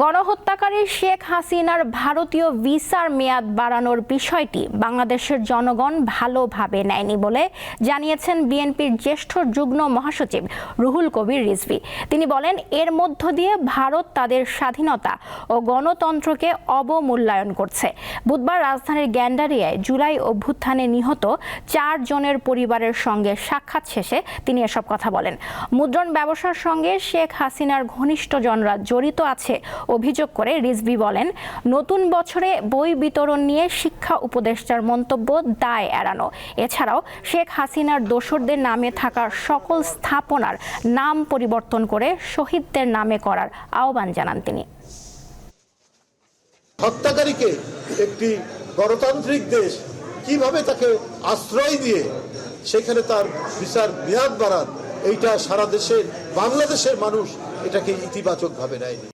গণহত্যাকারী শেখ হাসিনার ভারতীয় ভিসার মেয়াদ বাড়ানোর বিষয়টি বাংলাদেশের জনগণ ভালোভাবে নেয়নি বলে জানিয়েছেন বিএনপির জ্যেষ্ঠ যুগ্ম মহাসচিব রুহুল কবির রিজভী। তিনি বলেন, এর মধ্য দিয়ে ভারত তাদের স্বাধীনতা ও গণতন্ত্রকে অবমূল্যায়ন করছে। বুধবার রাজধানীর গ্যান্ডারিয়ায় জুলাই অভ্যুত্থানে নিহত চার জনের পরিবারের সঙ্গে সাক্ষাৎ শেষে তিনি এসব কথা বলেন। মুদ্রণ ব্যবসার সঙ্গে শেখ হাসিনার ঘনিষ্ঠজনরা জড়িত আছে অভিযোগ করে রিজভি বলেন, নতুন বছরে বই বিতরণ নিয়ে শিক্ষা উপদেষ্টার মন্তব্য দায় এড়ানো। এছাড়াও শেখ হাসিনার দোসরদের নামে থাকা সকল স্থাপনার নাম পরিবর্তন করে শহীদদের নামে করার আহ্বান জানান তিনি। হত্যাকারীকে একটি গণতান্ত্রিক দেশ কীভাবে তাকে আশ্রয় দিয়ে সেখানে তার বিচার মেয়াদ বাড়ান, এইটা সারা দেশের বাংলাদেশের মানুষ এটাকে ইতিবাচকভাবে নেয়নি।